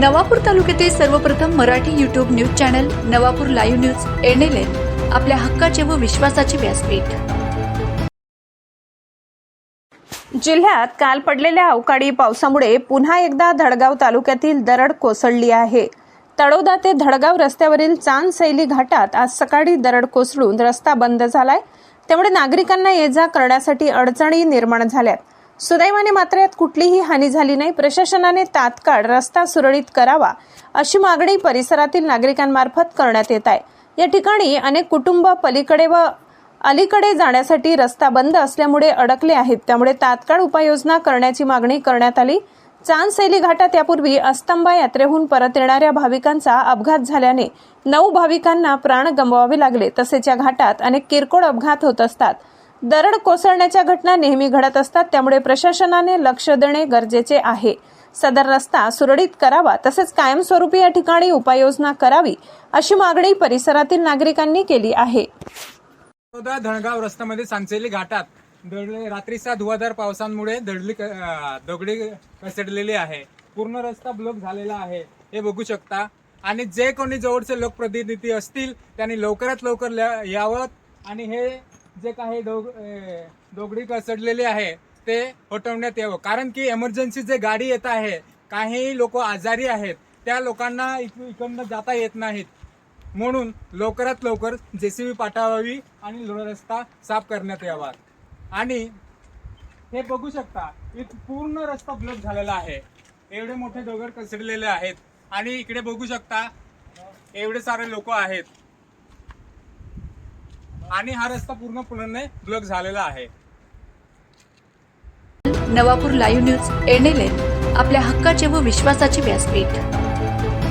नवापूर तालुक्यातील सर्वप्रथम Marathi YouTube news channel Navapur live news NLN आपल्या हक्काचे व विश्वासाचे व्यासपीठ. जिल्ह्यात काल पडलेल्या अवकाळी पावसामुळे पुन्हा एकदा धडगाव तालुक्यातील दरड कोसळली आहे. तळोदा ते धडगाव रस्त्यावरील चांद सैली घाटात आज सकाळी दरड कोसळून रस्ता बंद झालाय. त्यामुळे नागरिकांना ये जा करण्यासाठी अडचणी निर्माण झाल्यात. सुदैवाने मात्र यात कुठलीही हानी झाली नाही. प्रशासनाने तात्काळ रस्ता सुरळीत करावा अशी मागणी परिसरातील नागरिकांमार्फत करण्यात येत आहे. या ठिकाणी अनेक कुटुंब पलीकडे व अलीकडे जाण्यासाठी रस्ता बंद असल्यामुळे अडकले आहेत. त्यामुळे तात्काळ उपाययोजना करण्याची मागणी करण्यात आली. चांदसैली घाटात यापूर्वी अस्तंबा यात्रेहून परत येणाऱ्या भाविकांचा अपघात झाल्याने नऊ भाविकांना प्राण गमवावे लागले. तसेच या घाटात अनेक किरकोळ अपघात होत असतात. दरड कोसळण्याच्या घटना नेहमी घडत असतात त्यामुळे प्रशासनाने लक्ष देणे गरजेचे आहे. सदर रस्ता सुरळीत करावा तसेच कायमस्वरूपी या ठिकाणी उपाययोजना करावी अशी मागणी परिसरातील नागरिकांनी केली आहे. बडोदा धणगाव रस्त्यामध्ये सांचेली घाटात दडले रात्रीच्या धुवाधार पावसांमुळे दडली क- दगडी कसडलेली आहे. पूर्ण रस्ता ब्लॉक झालेला आहे. हे बघू शकता. आणि जे कोणी जवळचे लोकप्रतिनिधी असतील त्यांनी लवकरात लवकर यावं. आणि हे जे काही डोग दोगडी दगडी कसडलेली आहे ते हटवण्यात यावं. कारण की एमर्जन्सी जे गाडी येत आहे काही लोक आजारी आहेत त्या लोकांना इक- इकडनं जाता येत नाहीत. म्हणून लवकरात लवकर जे सी बी पाठवावी आणि रस्ता साफ करण्यात यावा. आणि हे बघू शकता इथ पूर्ण रस्ता ब्लॉक झालेला आहे. एवढे मोठे डोगर कसडलेले आहेत. आणि इकडे बघू शकता एवढे सारे लोक आहेत. आणि हा रस्ता पूर्णपणे ब्लॉक झालेला आहे. नवापूर लाईव्ह न्यूज एन आपल्या हक्काचे व विश्वासाचे व्यासपीठ.